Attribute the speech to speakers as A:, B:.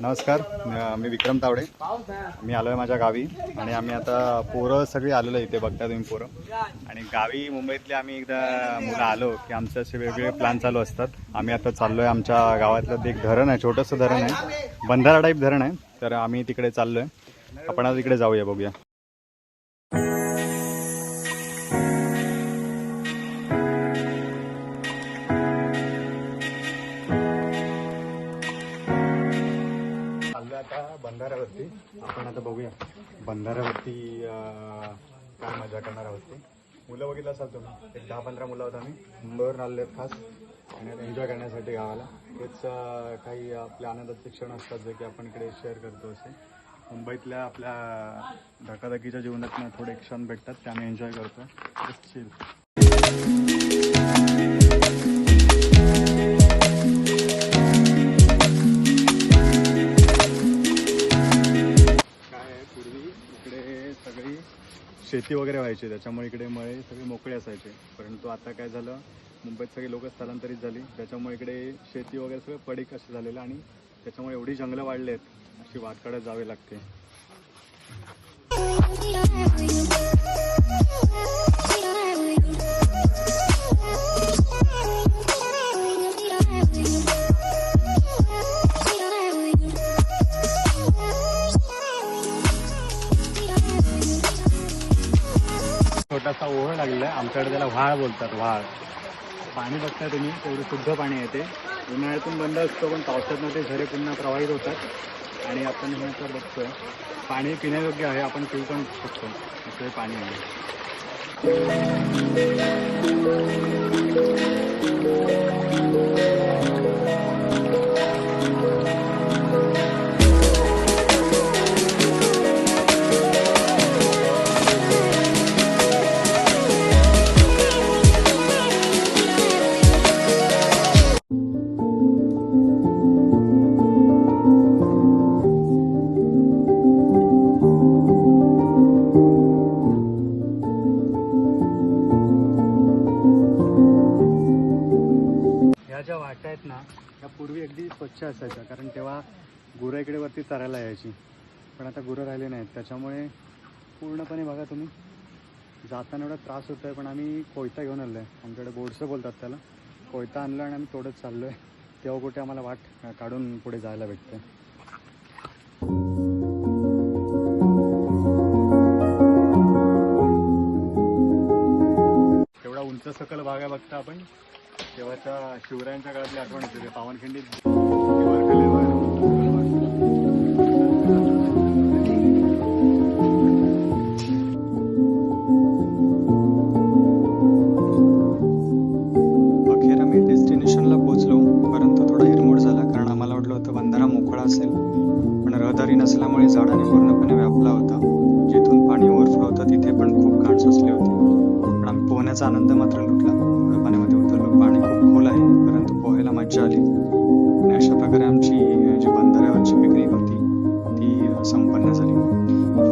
A: नमस्कार मी विक्रम तावडे. मी आलो आहे माझ्या गावी आणि आम्ही आता पोरं सगळी आलेलो आहे इथे बघता तुम्ही पोरं. आणि गावी मुंबईतले आम्ही एकदा मुलं आलो की आमचे असे वेगवेगळे प्लॅन चालू असतात. आम्ही आता चाललो आहे आमच्या गावातलं एक धरण आहे छोटंसं धरण आहे बंधारा टाईप धरण आहे तर आम्ही तिकडे चाललो आहे आपण आता इकडे जाऊया बघूया. आता बंधाऱ्यावरती. आपण आता बघूया. बंधाऱ्यावरती काय मजा करणार आहोत ते. मुलं बघितलं असाल तुम्ही? एक दहा पंधरा मुलं आहोत आम्ही. मुंबईवरून आलेले आहेत खास. आणि एन्जॉय करण्यासाठी गावाला. तेच काही आपल्या आनंदाचे क्षण असतात जे की आपण इकडे शेअर करतो असे. मुंबईतल्या आपल्या धकाधकीच्या जीवनात थोडे क्षण भेटतात. ते आम्ही एन्जॉय करतो शेती वगैरे व्हायची त्याच्यामुळे इकडे मळे सगळे मोकळे असायचे. परंतु आता काय झालं मुंबईत सगळे लोक स्थलांतरित झाली. त्याच्यामुळे इकडे शेती वगैरे सगळं पडीक असं झालेलं आणि त्याच्यामुळे एवढी जंगलं वाढले आहेत अशी वाटकडे जावे लागते. छोटासा ओहळ लागलेला आहे. आमच्याकडे त्याला व्हाळ बोलतात व्हाळ. पाणी बघताय तुम्ही तेवढं शुद्ध पाणी येते. उन्हाळ्यातून बंद असतो पण पावसातनं ते झरे पुन्हा प्रवाहित होतात. आणि आपण हे आता बघतोय. पाणी पिण्यायोग्य आहे आपण पिऊ पण शकतो. असं हे पाणी आहे. आहेत ना या पूर्वी अगदी स्वच्छ असायच्या कारण तेव्हा गुरं इकडे वरती चरायला यायची. पण आता गुरं राहिले नाहीत. त्याच्यामुळे पूर्णपणे बघा तुम्ही जाताना एवढा त्रास होतो आहे पण आम्ही कोयता घेऊन आलो आहे आमच्याकडे बोडसं बोलतात त्याला. कोयता आणला आणि आम्ही तोडत चाललो आहे तेव्हा कुठे आम्हाला वाट काढून पुढे जायला भेटते तेवढा उंच सकल भाग आहे बघता आपण. तेव्हाच्या शिवरायांच्या काळातली आठवण येते ते पावनखिंडीत
B: अखेर आम्ही डेस्टिनेशनला पोहोचलो परंतु थोडा हिरमोड झाला कारण आम्हाला वाटलं होतं बंधारा मोकळा असेल. पण रहदारी नसल्यामुळे झाडाने पूर्णपणे व्यापला होता. जिथून पाणी ओव्हरफ्लो होतं तिथे पण खूप घाण साचली होती. पण आम्ही पोहण्याचा आनंद मात्र लुटला. थोडं पाण्यामध्ये sang panazaliw.